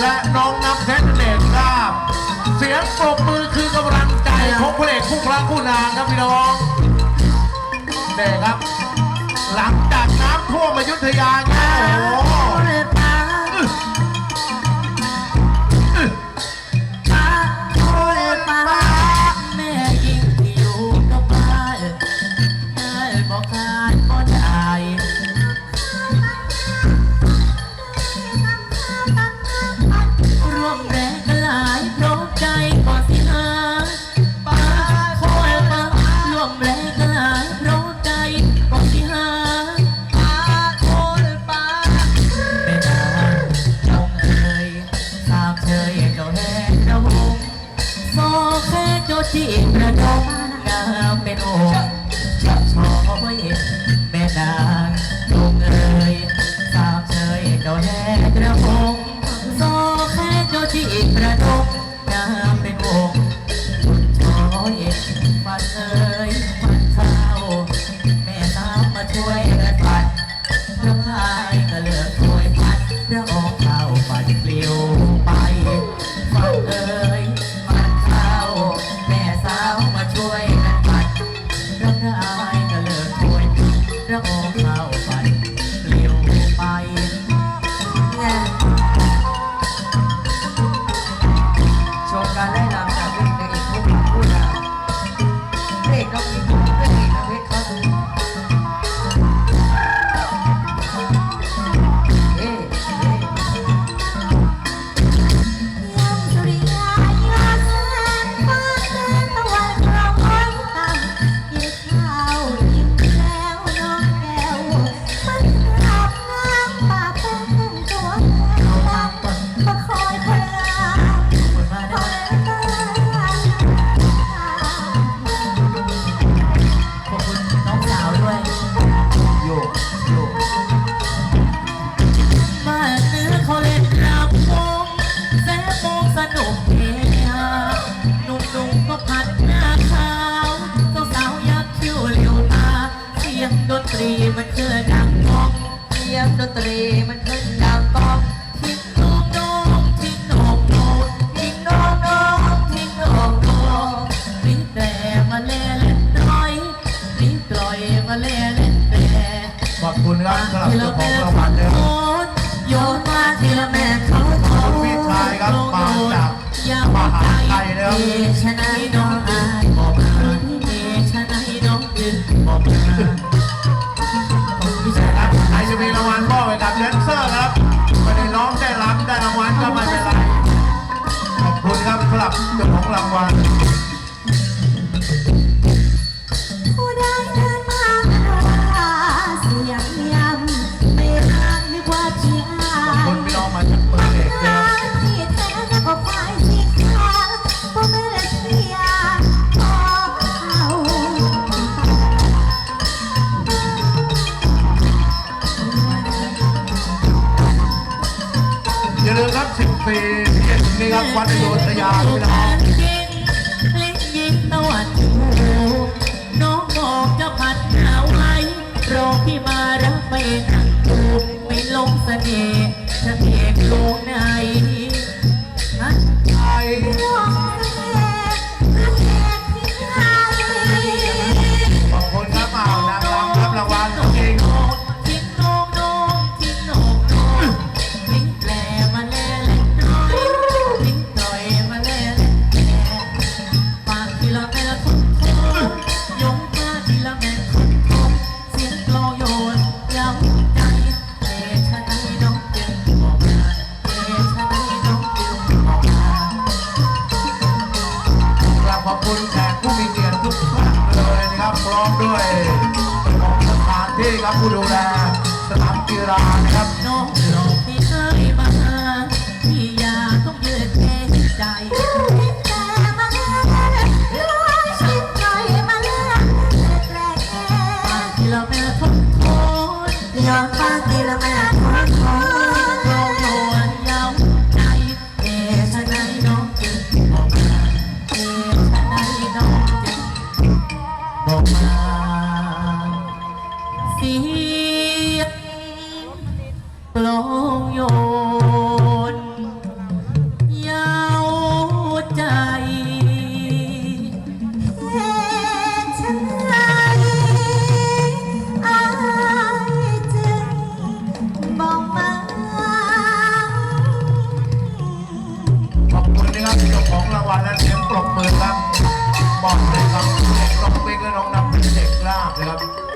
และน้องน้ำเพชรเดชรับเสียงปรบมือคือกำลังใจของพระเอกคู่พระคู่นางครับพี่น้องเด็กครับ หลังจากน้ำท่วมมายุทธยาไง โยมาทีลแม่เขาโตพี่ชายครับมาจากยามทหาะครับชนะน้องอาบอกงานเดชนะน้องอึบอกพี่ชายครับใครจะมีรางวัลมอบให้กับแดนเซอร์ครับไม่ได้ร้องได้รำได้รางวัลก็ไม่เป็นไรขอบคุณครับสำหรับเจ้าของรางวัล ปีเจ็ดเดือวันโยธยาพี่น้อง ด้วยของสถานที่ครับผู้ดูแลสนามกีฬานะครับน้อง นะครัเจ้าของรางวัลและเสียงปรบมือครับบอลเลยครับต้องเป๊กแลน้องนับเด็กลาบลยครับ